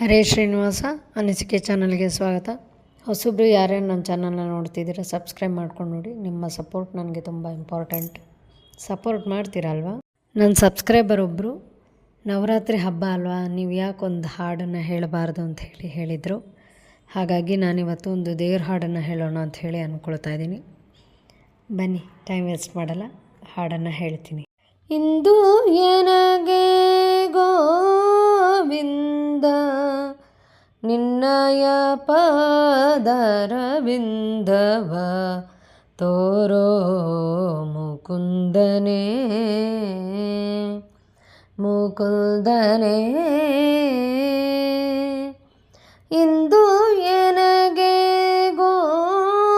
ಹರೇ ಶ್ರೀನಿವಾಸ, ಅನಿಸಿಕೆ ಚಾನಲ್ಗೆ ಸ್ವಾಗತ. ಹೊಸಬ್ರು ಯಾರ್ಯಾರು ನನ್ನ ಚಾನಲ್ನ ನೋಡ್ತಿದ್ದೀರಾ, ಸಬ್ಸ್ಕ್ರೈಬ್ ಮಾಡ್ಕೊಂಡು ನೋಡಿ. ನಿಮ್ಮ ಸಪೋರ್ಟ್ ನನಗೆ ತುಂಬ ಇಂಪಾರ್ಟೆಂಟ್. ಸಪೋರ್ಟ್ ಮಾಡ್ತೀರಲ್ವಾ? ನನ್ನ ಸಬ್ಸ್ಕ್ರೈಬರ್ ಒಬ್ಬರು ನವರಾತ್ರಿ ಹಬ್ಬ ಅಲ್ವಾ? ನೀವು ಯಾಕೆ ಒಂದು ಹಾಡನ್ನು ಹೇಳಬಾರ್ದು ಅಂತ ಹೇಳಿ ಹೇಳಿದರು. ಹಾಗಾಗಿ ನಾನಿವತ್ತು ಒಂದು ದೇವ್ರ ಹಾಡನ್ನು ಹೇಳೋಣ ಅಂತ ಹೇಳಿ ಅಂದ್ಕೊಳ್ತಾ ಇದ್ದೀನಿ. ಬನ್ನಿ, ಟೈಮ್ ವೇಸ್ಟ್ ಮಾಡಲ್ಲ, ಹಾಡನ್ನು ಹೇಳ್ತೀನಿ. ಇಂದು ಎನಗೆ ಗೋವಿಂದ ನಿನ್ನಯ ಪಾದರವಿಂದವ ತೋರೋ ಮುಕುಂದನೇ ಮುಕುಂದನೇ ಇಂದು ಎನಗೆ ಗೋವಿಂದ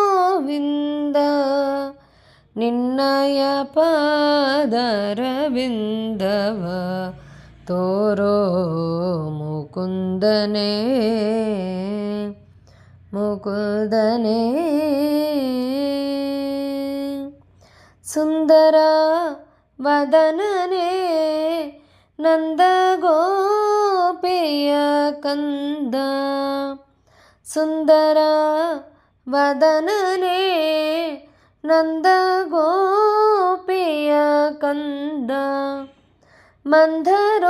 ನಿನ್ನಯ ಪಾದರವಿಂದವ ತೋರೋ ಮುಕುಂದನೇ ಮುಕುಂದನೇ ಸುಂದರ ವದನನೇ ನಂದ ಗೋಪಿಯ ಕಂದ ಸುಂದರ ವದನನೇ ನಂದ ಗೋಪಿಯ ಕಂದ ಮಂಧರೋದಾರ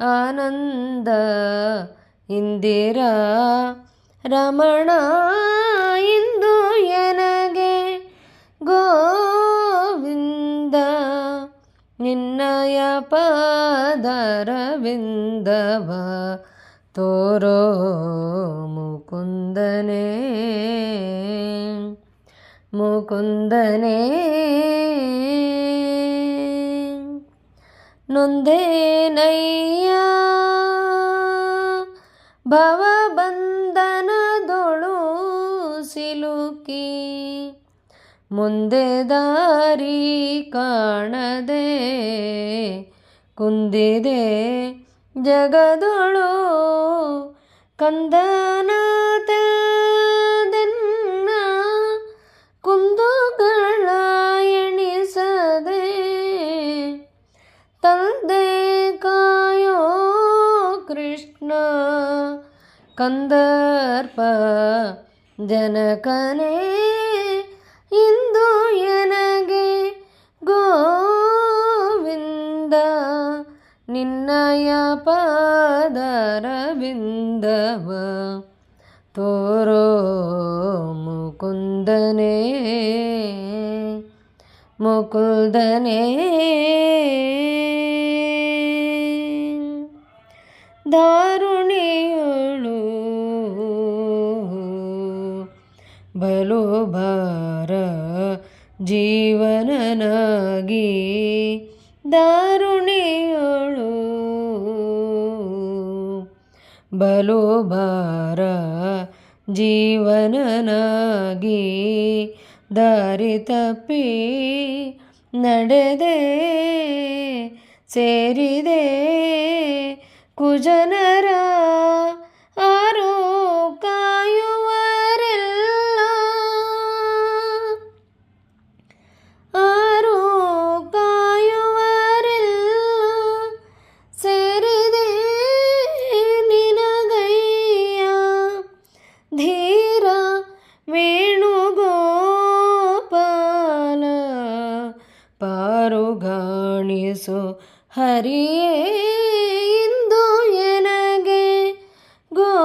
ಆನಂದ ಇಂದಿರಾ ರಮಣ ಇಂದು ಎನಗೆ ಗೋವಿಂದ ನಿನ್ನಯ ಪಾದರವಿಂದವ ತೋರೋ ಮುಕುಂದನೇ ಮುಕುಂದನೇ ನೊಂದೇನಯ್ಯ ಭವಬಂಧನದೊಳು ಸಿಲುಕಿ ಮುಂದೆ ದಾರಿ ಕಾಣದೆ ಕುಂದಿದೆ ಜಗದೊಳು ಕಂದನಾಥದನ್ನ ಕಂದರ್ಪ ಜನಕನೇ ಇಂದು ಎನಗೆ ಗೋವಿಂದ ನಿನ್ನಯ ಪಾದರವಿಂದವ ತೋರೋ ಮುಕುಂದನೇ ಮುಕುಂದನೇ. ದಾರುಣಿಯಳು ಬಲು ಭಾರ ಜೀವನನಾಗಿ ದಾರುಣಿಯಳು. ಬಲು ಭಾರ ಜೀವನನಾಗಿ ದಾರಿ ತಪ್ಪಿ ನಡೆದೆ ಸೇರಿದೆ ಕುಜನರ ಧೀರ ವೇಣುಗೋಪಾಲ ಪಾರುಗಾಣಿಸು ಹರಿಯೇ ಇಂದು ಎನಗೆ ಗೋವಿಂದ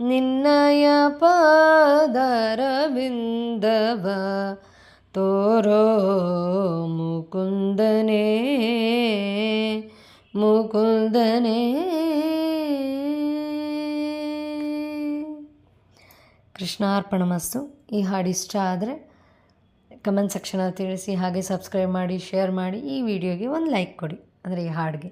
ನಿನ್ನಯ ಪಾದರವಿಂದವ ತೋರೋ ಮುಕುಂದನೇ ಮುಕುಂದನೇ ಕೃಷ್ಣಾರ್ಪಣಮಸ್ತು. ಈ ಹಾಡು ಇಷ್ಟ ಆದರೆ ಕಮೆಂಟ್ ಸೆಕ್ಷನಲ್ಲಿ ತಿಳಿಸಿ, ಹಾಗೆ ಸಬ್ಸ್ಕ್ರೈಬ್ ಮಾಡಿ, ಶೇರ್ ಮಾಡಿ, ಈ ವಿಡಿಯೋಗೆ ಒಂದು ಲೈಕ್ ಕೊಡಿ. ಅಂದರೆ ಈ ಹಾಡಿಗೆ.